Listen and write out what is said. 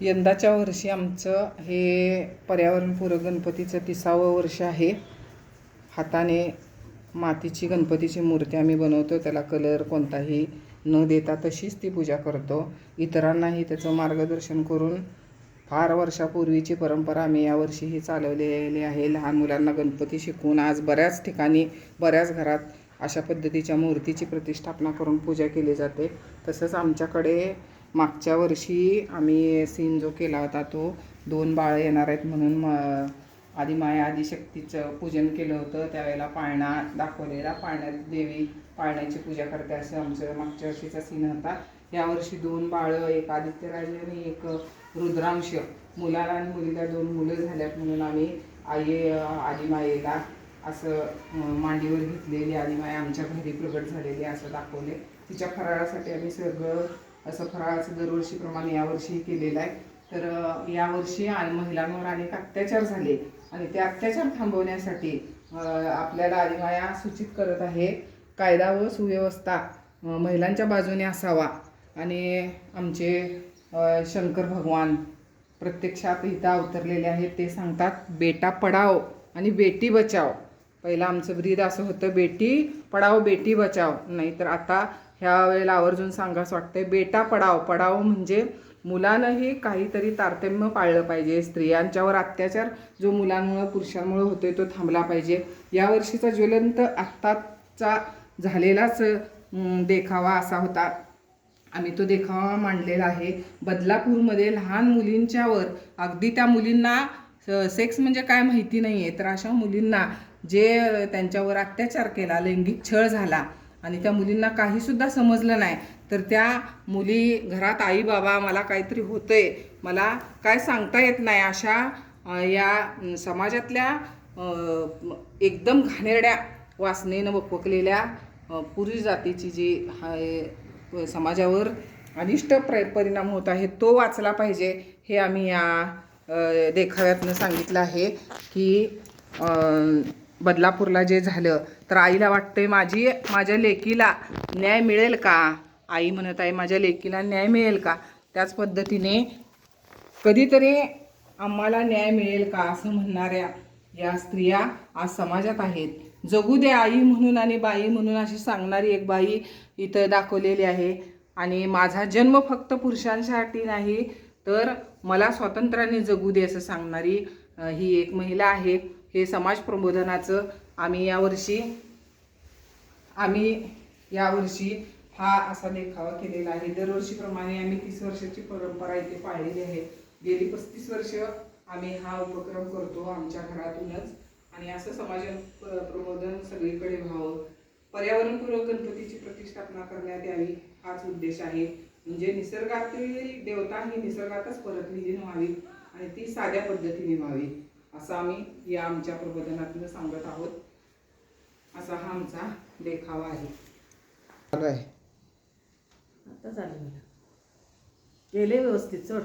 यंदाच्या वर्षी आमचं हे पर्यावरणपूरक गणपतीचं तिसावं वर्ष आहे. हाताने मातीची गणपतीची मूर्ती आम्ही बनवतो त्याला कलर कोणताही न देता तशीच ती पूजा करतो. इतरांनाही त्याचं मार्गदर्शन करून फार वर्षापूर्वीची परंपरा आम्ही यावर्षीही चालवलेली आहे. लहान मुलांना गणपती शिकवून आज बऱ्याच ठिकाणी बऱ्याच घरात अशा पद्धतीच्या मूर्तीची प्रतिष्ठापना करून पूजा केली जाते. तसंच आमच्याकडे मागच्या वर्षी आम्ही सीन जो केला होता तो दोन बाळं येणार आहेत म्हणून म आधी माया आदिशक्तीचं पूजन केलं होतं त्यावेळेला पाळणा दाखवलेला पाळण्यात देवी पाळण्याची पूजा करते असं आमचं मागच्या वर्षीचा सीन होता. यावर्षी दोन बाळं एक आदित्यराजे आणि एक रुद्रांश. मुलाला आणि मुलीला दोन मुलं झाल्यात म्हणून आम्ही आई आदिमायेला असं मांडीवर घेतलेली आदिमाया आमच्या घरी प्रगट झालेली असं दाखवले. तिच्या फराळासाठी आम्ही सगळं असं फराळाचं दरवर्षीप्रमाणे यावर्षी केलेलं आहे. तर यावर्षी आणि महिलांवर अनेक अत्याचार झाले. आणि ते अत्याचार थांबवण्यासाठी आपल्याला आदिमाया सूचित करत आहे कायदा व सुव्यवस्था महिलांच्या बाजूने असावा. आणि आमचे शंकर भगवान प्रत्यक्षात इथं अवतरलेले आहेत. ते सांगतात बेटा पडाव आणि बेटी बचाव. पहिलं आमचं ब्रीद असं होतं बेटी पडाव बेटी बचाव. नाहीतर आता ह्या वेळेला आवर्जून सांगास वाटते बेटा पडाव पडाव म्हणजे मुलांनाही काहीतरी तारतम्य पाळलं पाहिजे. स्त्रियांच्यावर अत्याचार जो मुलांमुळं पुरुषांमुळं होतोय तो थांबला पाहिजे. यावर्षीचा ज्वलंत आत्ताचा झालेलाच देखावा असा होता. आम्ही तो देखावा मांडलेला आहे. बदलापूरमध्ये लहान मुलींच्यावर अगदी त्या मुलींना सेक्स म्हणजे काय माहिती नाही आहे तर अशा मुलींना जे त्यांच्यावर अत्याचार केला लैंगिक छळ झाला आणि त्या मुलींना काहीसुद्धा समजलं नाही. तर त्या मुली घरात आई बाबा मला काहीतरी होतंय. मला काय सांगता येत नाही अशा या समाजातल्या एकदम घाणेरड्या वासनेनं वपकलेल्या पुरुष जातीची जी हा- समाजावर अनिष्ट प्र परिणाम होत आहे तो वाचला पाहिजे. हे आम्ही या देखाव्यातनं सांगितलं आहे की बदलापूरला जे झालं तर आईला वाटतंय माझी माझ्या लेकीला न्याय मिळेल का? आई म्हणत आहे माझ्या लेकीला न्याय मिळेल का? त्याच पद्धतीने कधीतरी आम्हाला न्याय मिळेल का असं म्हणणाऱ्या या स्त्रिया आज समाजात आहेत. जगू दे आई म्हणून आणि बाई म्हणून अशी सांगणारी एक बाई इथं दाखवलेली आहे. आणि माझा जन्म फक्त पुरुषांसाठी नाही तर मला स्वातंत्र्याने जगू दे असं सांगणारी ही एक महिला आहे. हे समाज प्रबोधनाचं आम्ही यावर्षी आम्ही यावर्षी हा असा देखावा केलेला आहे. दरवर्षीप्रमाणे आम्ही तीस वर्षाची परंपरा इथे पाळलेली आहे. गेली पस्तीस वर्ष आम्ही हा उपक्रम करतो आमच्या घरातूनच. आणि असं समाज प्र- प्रबोधन सगळीकडे व्हावं. पर्यावरणपूर्वक गणपतीची प्रतिष्ठापना करण्यात यावी हाच उद्देश आहे. म्हणजे निसर्गातील देवता ही निसर्गातच परत व्हावी आणि ती साध्या पद्धतीने व्हावी. असं आम्ही या आमच्या प्रबोधनातून सांगत आहोत. असा हा आमचा देखावा आहे. आता झालं मला. गेले व्यवस्थित चढ.